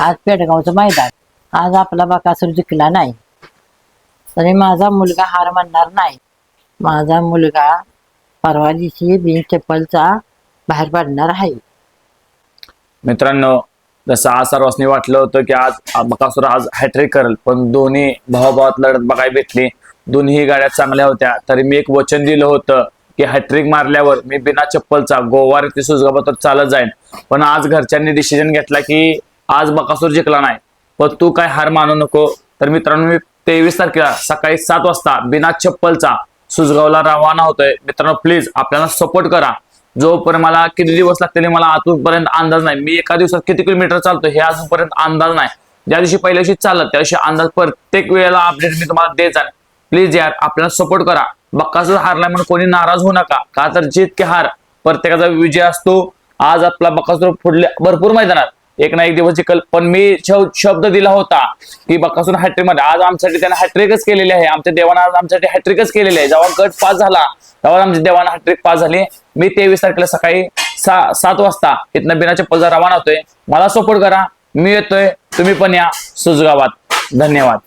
आज पेडगावचं मैदान. आज आपला बकासूर जिंकला नाही. तरी माझा मुलगा हार म्हणणार नाही. माझा मुलगा परवा दिवशी बिन चप्पलचा बाहेर पडणार आहे. मित्रांनो जसं आज सर्वांनी वाटलं होतं की आज बकासूर आज हॅट्रिक करेल पण दोन्ही भावाभावात लढत बघायला भेटली. दोन्ही गाड्या चांगल्या होत्या. तरी मी एक वचन दिलं होतं की हॅट्रिक मारल्यावर मी बिना चप्पलचा गोवार ते सुजगाबाद चालत जाईन. पण आज घरच्यांनी डिसिजन घेतला की आज बकासूर जिंकला नाही. पण तू काय हार मानू नको. तर मित्रांनो मी तेवीस तारखेला सकाळी सात वाजता बिना चप्पलचा सुजगावला रवाना होतोय. मित्रांनो प्लीज आपल्याला सपोर्ट करा. जोपर्यंत मला किती दिवस लागतील मला अजूनपर्यंत अंदाज नाही. मी एका दिवसात किती किलोमीटर चालतो हे अजूनपर्यंत अंदाज नाही. ज्या दिवशी पहिल्या दिवशी चालत त्या दिवशी अंदाज प्रत्येक वेळेला अपडेट मी तुम्हाला देत जाईल प्लीज यार आपल्याला सपोर्ट करा. बक्काच हारलाय म्हणून कोणी नाराज होऊ नका. का तर जितके हार प्रत्येकाचा विजय असतो. आज आपला बक्कासूर फुडले भरपूर मैदानात. एक ना एक दिवस जिकल पण मी शब्द दिला होता की बकासून हॅट्रिकमध्ये. आज आमच्यासाठी त्याने हॅट्रिकच केलेली आहे. आमच्या देवानं आज आमच्यासाठी हॅट्रिकच केलेली आहे. जेव्हा गट पास झाला तेव्हा आमच्या देवानं हॅट्रिक पास झाली. मी तेवीस तारखेला सकाळी सा सात वाजता इथनं बिना चप्पलचा रवाना होतोय. मला सपोर्ट करा. मी येतोय. तुम्ही पण या. सुजगावात. धन्यवाद.